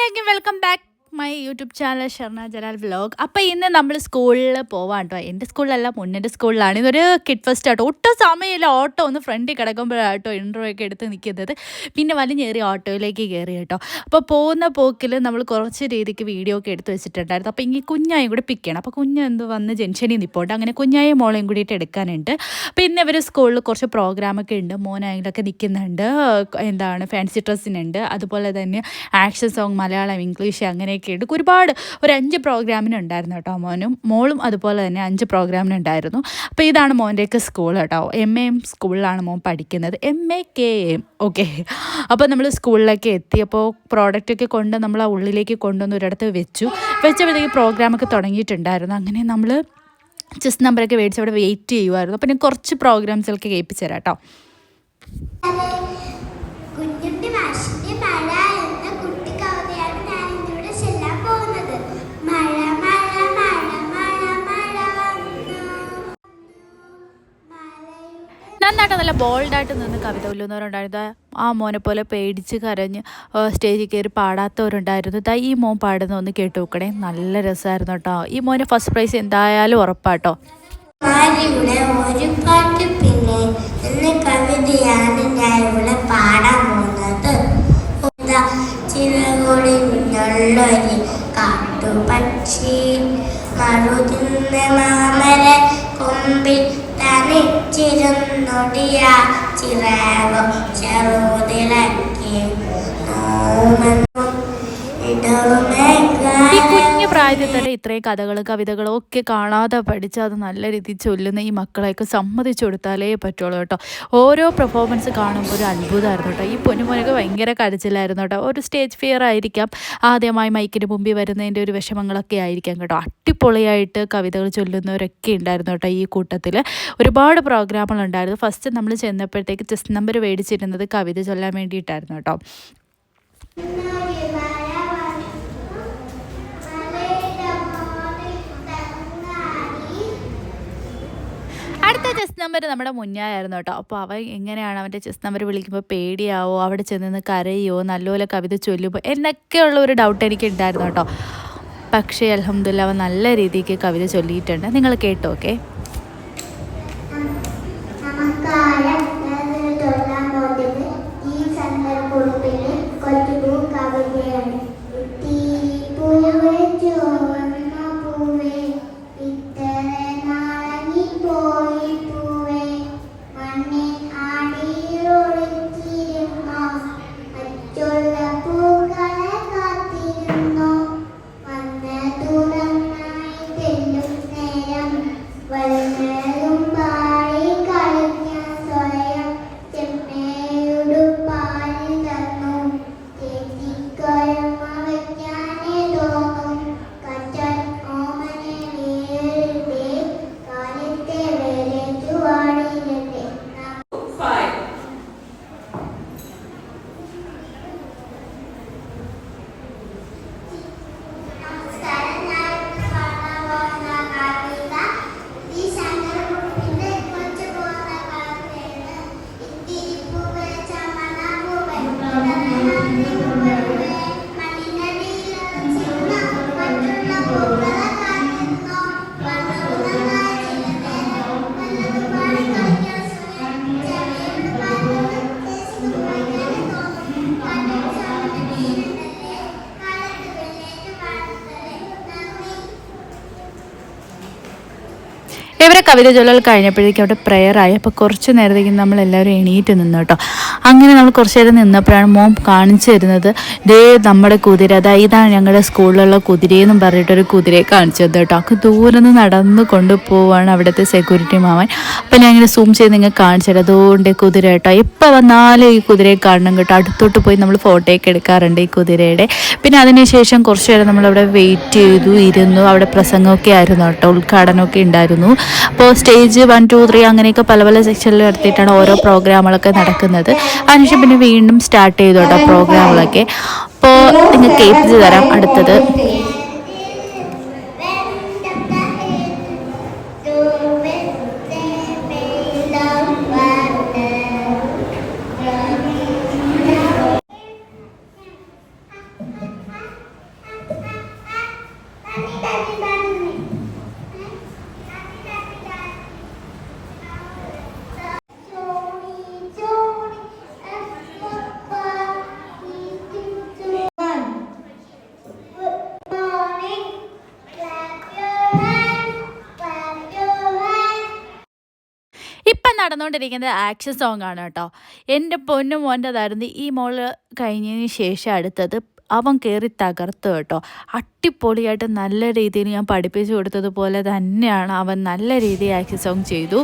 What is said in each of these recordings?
എല്ലാവർക്കും welcome back my YouTube channel Sharna Jalal vlog. അപ്പോൾ ഇന്ന് നമ്മൾ സ്കൂളിൽ പോവാം കേട്ടോ എന്റെ സ്കൂളിലല്ല മുന്നിന്റെ സ്കൂളിലാണ്. ഇതൊരു കിഡ് ഫസ്റ്റ് ആട്ടോ. ഒട്ടും സമയമില്ല. ഓട്ടോ ഒന്ന് ഫ്രണ്ടിൽ കിടക്കുമ്പോഴാട്ടോ ഇൻട്രോ ഒക്കെ എടുത്ത് നിൽക്കുന്നത്. പിന്നെ വലിഞ്ഞേറി ഓട്ടോയിലേക്ക് കയറി കേട്ടോ. അപ്പോൾ പോകുന്ന പോക്കിൽ നമ്മൾ കുറച്ച് രീതിക്ക് വീഡിയോ ഒക്കെ എടുത്ത് വെച്ചിട്ടുണ്ടായിരുന്നു. അപ്പോൾ ഇനി കുഞ്ഞായും കൂടി പിക്ക് ചെയ്യണം. അപ്പോൾ കുഞ്ഞ് എന്ത് വന്ന് ജംഗ്ഷനിൽ നിൽപ്പുണ്ട് അങ്ങനെ കുഞ്ഞായും മോളെയും കൂടിയിട്ട് എടുക്കാനുണ്ട്. അപ്പോൾ ഇന്ന് ഇവർ സ്കൂളിൽ കുറച്ച് പ്രോഗ്രാമൊക്കെ ഉണ്ട്. മോനായാലൊക്കെ നിൽക്കുന്നുണ്ട് എന്താണ് ഫാൻസി ഡ്രസ്സിനുണ്ട് അതുപോലെ തന്നെ ആക്ഷൻ സോങ് മലയാളം ഇംഗ്ലീഷ് അങ്ങനെയൊക്കെ ഉണ്ട്. ഒരുപാട് ഒരു അഞ്ച് പ്രോഗ്രാമിനുണ്ടായിരുന്നു കേട്ടോ മോനും. മോളും അതുപോലെ തന്നെ അഞ്ച് പ്രോഗ്രാമിനുണ്ടായിരുന്നു അപ്പോൾ ഇതാണ് മോന്റെയൊക്കെ സ്കൂൾ കേട്ടോ. എം എ എം സ്കൂളിലാണ് മോൻ പഠിക്കുന്നത്. M A K M okay അപ്പോൾ നമ്മൾ സ്കൂളിലൊക്കെ എത്തിയപ്പോൾ പ്രോഡക്റ്റൊക്കെ കൊണ്ട് നമ്മൾ ആ ഉള്ളിലേക്ക് കൊണ്ടുവന്ന് ഒരിടത്ത് വെച്ചു. വെച്ചപ്പോഴത്തേക്ക് പ്രോഗ്രാമൊക്കെ തുടങ്ങിയിട്ടുണ്ടായിരുന്നു. അങ്ങനെ നമ്മൾ ചെസ് നമ്പറൊക്കെ മേടിച്ച് അവിടെ വെയിറ്റ് ചെയ്യുമായിരുന്നു അപ്പം ഞാൻ കുറച്ച് പ്രോഗ്രാംസിലൊക്കെ കേൾപ്പിച്ചു തരാം കേട്ടോ. കുഞ്ഞുട്ടി മാഷിന്റെ മഴ നന്നായിട്ട് നല്ല ബോൾഡായിട്ട് നിന്ന് കവിത ഉള്ളുന്നവരുണ്ടായിരുന്നു ആ മോനെ പോലെ പേടിച്ച് കരഞ്ഞ് സ്റ്റേജിൽ കയറി പാടാത്തവരുണ്ടായിരുന്നു. ദാ ഈ മോൻ പാടുന്ന ഒന്ന് കേട്ട് നോക്കണേ. നല്ല രസമായിരുന്നു കേട്ടോ. ഈ മോനെ ഫസ്റ്റ് പ്രൈസ് എന്തായാലും ഉറപ്പാട്ടോ. ഒരു പാട്ട് പിന്നെ. കാട്ടുപക്ഷി. മറുതിന്ന മാമര കൊമ്പിൽ തനിച്ചിരുന്നൊടിയ ചിറകോ ചെറുതിളക്കി നോമെന്നും പ്രായത്തിൽ തന്നെ ഇത്രയും കഥകളും കവിതകളും ഒക്കെ കാണാതെ പഠിച്ച് അത് നല്ല രീതിയിൽ ചൊല്ലുന്ന ഈ മക്കളെയൊക്കെ സമ്മതിച്ചു കൊടുത്താലേ പറ്റുള്ളൂ കേട്ടോ. ഓരോ പെർഫോമൻസ് കാണുമ്പോൾ ഒരു അത്ഭുതമായിരുന്നു കേട്ടോ. ഈ പൊന്നുമോനൊക്കെ ഭയങ്കര കരച്ചിലായിരുന്നു കേട്ടോ. ഒരു സ്റ്റേജ് ഫിയർ ആയിരിക്കാം. ആദ്യമായി മൈക്കിന് മുമ്പിൽ വരുന്നതിന്റെ ഒരു വിഷമങ്ങളൊക്കെ ആയിരിക്കാം കേട്ടോ. അടിപൊളിയായിട്ട് കവിതകൾ ചൊല്ലുന്നവരൊക്കെ ഉണ്ടായിരുന്നു കേട്ടോ ഈ കൂട്ടത്തിൽ ഒരുപാട് പ്രോഗ്രാമുകളുണ്ടായിരുന്നു ഫസ്റ്റ് നമ്മൾ ചെന്നപ്പോഴത്തേക്ക് ചെസ് നമ്പർ മേടിച്ചിരുന്നത് കവിത ചൊല്ലാൻ വേണ്ടിയിട്ടായിരുന്നു കേട്ടോ ഇന്നൊരു മഴ വന്നു മലയുടെ മോളിൽ തങ്ങാടി അടുത്ത ചെസ് നമ്പർ നമ്മുടെ മുന്നായിരുന്നു കേട്ടോ. അപ്പോൾ അവൻ എങ്ങനെയാണ് അവന്റെ ചെസ് നമ്പർ വിളിക്കുമ്പോൾ പേടിയാവോ? അവിടെ ചെന്ന് കരയോ? നല്ലപോലെ കവിത ചൊല്ലുമ്പോൾ എന്നൊക്കെയുള്ള ഒരു ഡൗട്ട് എനിക്ക് ഉണ്ടായിരുന്നു കേട്ടോ. പക്ഷേ അലഹമ്മദില്ല അവൻ നല്ല രീതിക്ക് കവിത ചൊല്ലിയിട്ടുണ്ട്. നിങ്ങൾ കേട്ടോ ഓക്കെ കവിത ചൊല്ലൽ കഴിഞ്ഞപ്പോഴേക്കും അവിടെ പ്രെയറായി അപ്പോൾ കുറച്ച് നേരത്തേക്ക് നമ്മളെല്ലാവരും എണീറ്റ് നിന്നു കേട്ടോ. അങ്ങനെ നമ്മൾ കുറച്ച് നേരം നിന്നപ്പോഴാണ് മോം കാണിച്ചു തരുന്നത്. ദേ നമ്മുടെ കുതിര. അതാ ഇതാണ് ഞങ്ങളുടെ സ്കൂളിലുള്ള കുതിരയെന്നും പറഞ്ഞിട്ടൊരു കുതിരയെ കാണിച്ചു തന്നത് കേട്ടോ. അപ്പോൾ ദൂരെ നിന്ന് നടന്ന് കൊണ്ടുപോവാണ് അവിടുത്തെ സെക്യൂരിറ്റി മാമൻ. അപ്പം ഞാൻ ഇങ്ങനെ സൂം ചെയ്ത് നിങ്ങൾ തരാം. അതുകൊണ്ട് കുതിര കേട്ടോ. എപ്പോൾ വന്നാലും ഈ കുതിരയെ കാണണം കേട്ടോ. അടുത്തോട്ട് പോയി നമ്മൾ ഫോട്ടോയൊക്കെ എടുക്കാറുണ്ട് ഈ കുതിരയുടെ. പിന്നെ അതിനുശേഷം കുറച്ച് നേരം നമ്മളവിടെ വെയിറ്റ് ചെയ്തു ഇരുന്നു. അവിടെ പ്രസംഗമൊക്കെ ആയിരുന്നു കേട്ടോ. ഉദ്ഘാടനമൊക്കെ ഉണ്ടായിരുന്നു. അപ്പോൾ സ്റ്റേജ് വൺ ടു ത്രീ അങ്ങനെയൊക്കെ പല പല സെക്ഷനിൽ നടത്തിയിട്ടാണ് ഓരോ പ്രോഗ്രാമുകളൊക്കെ നടക്കുന്നത്. അതിനുശേഷം പിന്നെ വീണ്ടും സ്റ്റാർട്ട് ചെയ്തോട്ടോ പ്രോഗ്രാമുകളൊക്കെ അപ്പോൾ നിങ്ങൾക്ക് കേൾപ്പിച്ച് തരാം അടുത്തത്. വന്നുകൊണ്ടിരിക്കുന്നത് ആക്ഷൻ സോങ് ആണ് കേട്ടോ. എന്റെ പൊന്നു മോന്റെതായിരുന്നു ഈ മോൾ കഴിഞ്ഞതിന് ശേഷം അടുത്തത് അവൻ കയറി തകർത്തു കേട്ടോ. അടിപൊളിയായിട്ട് നല്ല രീതിയിൽ ഞാൻ പഠിപ്പിച്ചു കൊടുത്തതുപോലെ തന്നെയാണ് അവൻ നല്ല രീതിയിൽ ആക്ഷൻ സോങ് ചെയ്തു.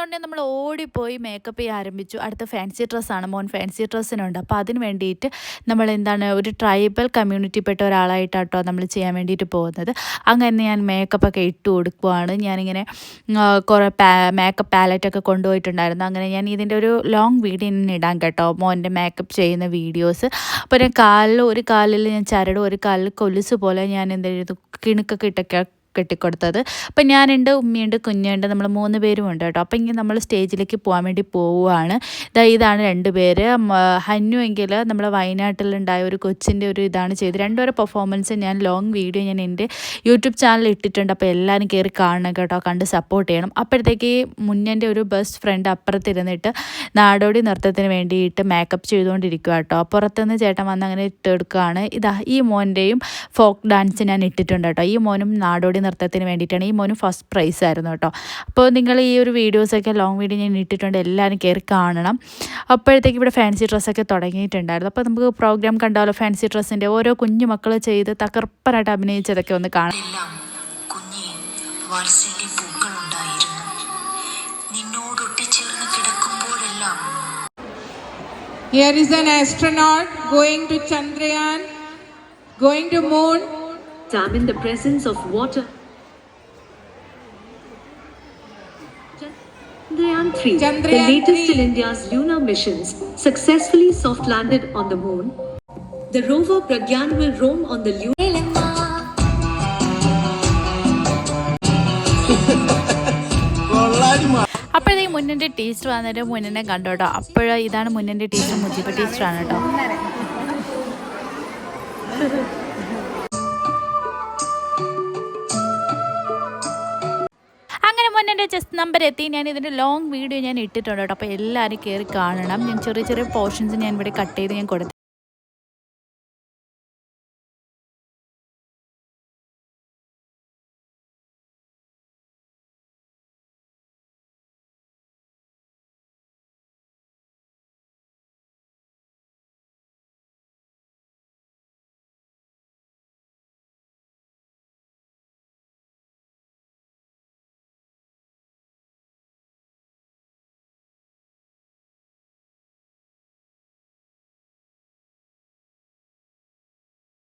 കഴിഞ്ഞുകൊണ്ട് നമ്മൾ ഓടിപ്പോയി മേക്കപ്പ് ചെയ്യാൻ ആരംഭിച്ചു. അടുത്ത ഫാൻസി ഡ്രസ്സാണ് മോൻ ഫാൻസി ഡ്രസ്സിനുണ്ട് അപ്പോൾ അതിന് വേണ്ടിയിട്ട് നമ്മൾ എന്താണ് ഒരു ട്രൈബൽ കമ്മ്യൂണിറ്റിപ്പെട്ട ഒരാളായിട്ടാട്ടോ നമ്മൾ ചെയ്യാൻ വേണ്ടിയിട്ട് പോകുന്നത്. അങ്ങനെ ഞാൻ മേക്കപ്പൊക്കെ ഇട്ട് കൊടുക്കുവാണ്. ഞാനിങ്ങനെ കുറേ പാ മേക്കപ്പ് പാലറ്റൊക്കെ കൊണ്ടുപോയിട്ടുണ്ടായിരുന്നു. അങ്ങനെ ഞാൻ ഇതിന്റെ ഒരു ലോങ് വീഡിയോ ഇടാൻ കേട്ടോ. മോന്റെ മേക്കപ്പ് ചെയ്യുന്ന വീഡിയോസ് അപ്പോൾ ഞാൻ കാലിൽ ഒരു കാലിൽ ഞാൻ ചരട് ഒരു കാലിൽ കൊലുസ് പോലെ ഞാൻ എന്തെങ്കിലും കിണുക്കൊക്കെ ഇട്ടൊക്കെ കെട്ടിക്കൊടുത്തത്. അപ്പം ഞാനുണ്ട് ഉമ്മിയുണ്ട് കുഞ്ഞുണ്ട് നമ്മൾ മൂന്ന് പേരും ഉണ്ട് കേട്ടോ. അപ്പം ഇങ്ങനെ നമ്മൾ സ്റ്റേജിലേക്ക് പോകാൻ വേണ്ടി പോവുകയാണ് ഇതാ ഇതാണ് രണ്ട് പേര്. ഹന്നു എങ്കിൽ നമ്മൾ വയനാട്ടിലുണ്ടായ ഒരു കൊച്ചിന്റെ ഒരു ഇതാണ് ചെയ്ത്. രണ്ടുപേരെ പെർഫോമൻസ് ഞാൻ ലോങ് വീഡിയോ ഞാൻ എന്റെ യൂട്യൂബ് ചാനൽ ഇട്ടിട്ടുണ്ട്. അപ്പോൾ എല്ലാവരും കയറി കാണണം കേട്ടോ കണ്ട് സപ്പോർട്ട് ചെയ്യണം. അപ്പോഴത്തേക്ക് മുന്നന്റെ ഒരു ബെസ്റ്റ് ഫ്രണ്ട് അപ്പുറത്തിരുന്നിട്ട് നാടോടി നൃത്തത്തിന് വേണ്ടിയിട്ട് മേക്കപ്പ് ചെയ്തുകൊണ്ടിരിക്കുക കേട്ടോ. പുറത്തുനിന്ന് ചേട്ടൻ വന്ന് അങ്ങനെ ഇട്ടെടുക്കുകയാണ് ഇതാ ഈ മോന്റെയും ഫോക്ക് ഡാൻസ് ഞാൻ ഇട്ടിട്ടുണ്ട് കേട്ടോ. ഈ മോനും നാടോടി നൃത്തത്തിന് വേണ്ടിയിട്ടാണ്. ഈ മോനും ഫസ്റ്റ് പ്രൈസ് ആയിരുന്നു കേട്ടോ. അപ്പോൾ നിങ്ങൾ ഈ ഒരു വീഡിയോസൊക്കെ ലോങ് വീഡിയോ ഞാൻ ഇട്ടിട്ടുണ്ട്. എല്ലാവരും കയറി കാണണം. അപ്പോഴത്തേക്ക് ഇവിടെ ഫാൻസി ഡ്രസ്സൊക്കെ തുടങ്ങിയിട്ടുണ്ടായിരുന്നു. അപ്പോൾ നമുക്ക് പ്രോഗ്രാം കണ്ടാലോ? ഫാൻസി ഡ്രസ്സിന്റെ ഓരോ കുഞ്ഞു മക്കൾ ചെയ്ത് തകർപ്പനായിട്ട് അഭിനയിച്ചതൊക്കെ ഒന്ന് കാണാം. Here is an astronaut going to Chandrayaan, going to moon. Time in the presence of water. Chandrayaan 3, the latest 3. in India's lunar missions, successfully soft landed on the moon. The rover Pragyan will roam on the lunar. അപ്പോഴേ മുന്നിന്റെ teacher വന്നിട്ട് മുന്നിനെ കണ്ടു കേട്ടോ അപ്പോഴ ഇതാണ് മുന്നിന്റെ teacher Mujeeba ടീച്ചറാണ് കേട്ടോ just number എത്തി. ഞാൻ ഇതിന്റെ ലോങ് വീഡിയോ ഞാൻ ഇട്ടിട്ടുണ്ട് കേട്ടോ. അപ്പോൾ എല്ലാവരും കയറി കാണണം. ഞാൻ ചെറിയ ചെറിയ പോർഷൻസ് ഞാൻ ഇവിടെ കട്ട് ചെയ്ത് ഞാൻ കൊടുത്തു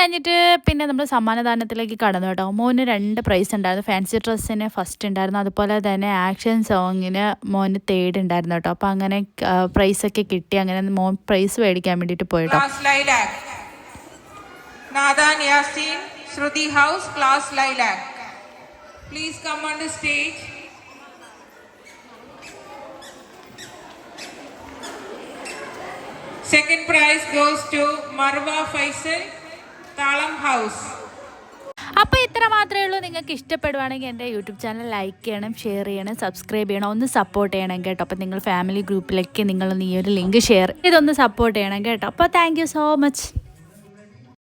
കഴിഞ്ഞിട്ട് പിന്നെ നമ്മൾ സമ്മാനദാനത്തിലേക്ക് കടന്നു കേട്ടോ. മോന് രണ്ട് പ്രൈസ് ഉണ്ടായിരുന്നു. ഫാൻസി ഡ്രസ്സിന് ഫസ്റ്റ് ഉണ്ടായിരുന്നു. അതുപോലെ തന്നെ ആക്ഷൻ സോങ്ങിന് മോന് തേർഡ് ഉണ്ടായിരുന്നു കേട്ടോ. അപ്പോൾ അങ്ങനെ പ്രൈസ് ഒക്കെ കിട്ടി. അങ്ങനെ മോൻ പ്രൈസ് മേടിക്കാൻ വേണ്ടിയിട്ട് പോയിട്ടോ Shruti house class lilac please come on the stage. Second prize goes to Marwa Faisal, Talam house അപ്പോൾ ഇത്ര മാത്രമേ ഉള്ളൂ. നിങ്ങൾക്ക് ഇഷ്ടപ്പെടുവാണെങ്കിൽ എന്റെ യൂട്യൂബ് ചാനൽ ലൈക്ക് ചെയ്യണം ഷെയർ ചെയ്യണം സബ്സ്ക്രൈബ് ചെയ്യണം ഒന്ന് സപ്പോർട്ട് ചെയ്യണം കേട്ടോ. അപ്പോൾ നിങ്ങൾ ഫാമിലി ഗ്രൂപ്പിലേക്ക് നിങ്ങളൊന്ന് ഈ ഒരു ലിങ്ക് ഷെയർ ഇതൊന്ന് സപ്പോർട്ട് ചെയ്യണം കേട്ടോ. അപ്പോൾ താങ്ക് സോ മച്ച്